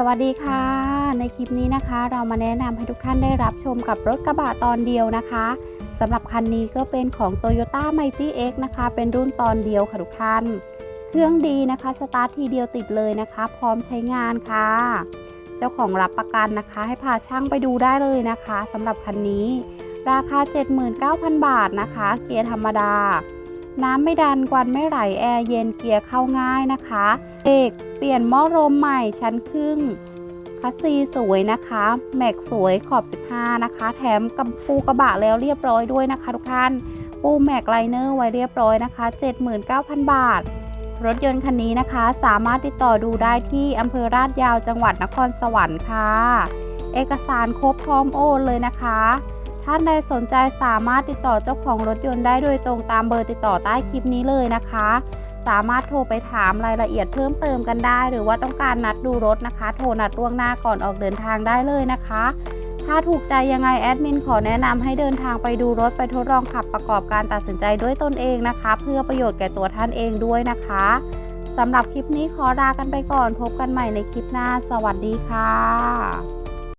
สวัสดีค่ะ ในคลิปนี้นะคะ เรามาแนะนำให้ทุกท่านได้รับชมกับรถกระบะตอนเดียวนะคะสำหรับคันนี้ก็เป็นของ Toyota Mighty X นะคะ เป็นรุ่นตอนเดียวค่ะทุกท่าน เครื่องดีนะคะสตาร์ททีเดียวติดเลยนะคะ พร้อมใช้งานค่ะ เจ้าของรับประกันนะคะ ให้พาช่างไปดูได้เลยนะคะสำหรับคันนี้ ราคา 79,000 บาทนะคะ เกียร์ธรรมดา น้ำไม่ดันควันไม่ไหลแอร์เย็นเกียร์เข้าง่ายนะคะเอกเปลี่ยนหม้อลมใหม่ชั้นครึ่งคัสซีสวยนะคะ แม็กสวยขอบ 15 นะคะ แถมกับปูกระบะแล้วเรียบร้อยด้วยนะคะทุกท่าน ปูแม็กไลเนอร์ไว้เรียบร้อยนะคะ 79,000 บาท รถยนต์คันนี้นะคะ สามารถติดต่อดูได้ที่อำเภอราชยาวจังหวัดนครสวรรค์ค่ะ เอกสารครบพร้อมโอนเลยนะคะ ท่านใดสนใจสามารถติดต่อเจ้าของรถยนต์ได้โดยตรงตามเบอร์ติดต่อใต้คลิปนี้เลยนะคะ สามารถโทรไปถามรายละเอียดเพิ่มเติมกันได้ หรือว่าต้องการนัดดูรถนะคะ โทรนัดล่วงหน้าก่อนออกเดินทางได้เลยนะคะ ถ้าถูกใจยังไงแอดมินขอแนะนำให้เดินทางไปดูรถไปทดลองขับประกอบการตัดสินใจด้วยตนเองนะคะ เพื่อประโยชน์แก่ตัวท่านเองด้วยนะคะสำหรับคลิปนี้ขอลากันไปก่อน พบกันใหม่ในคลิปหน้า สวัสดีค่ะ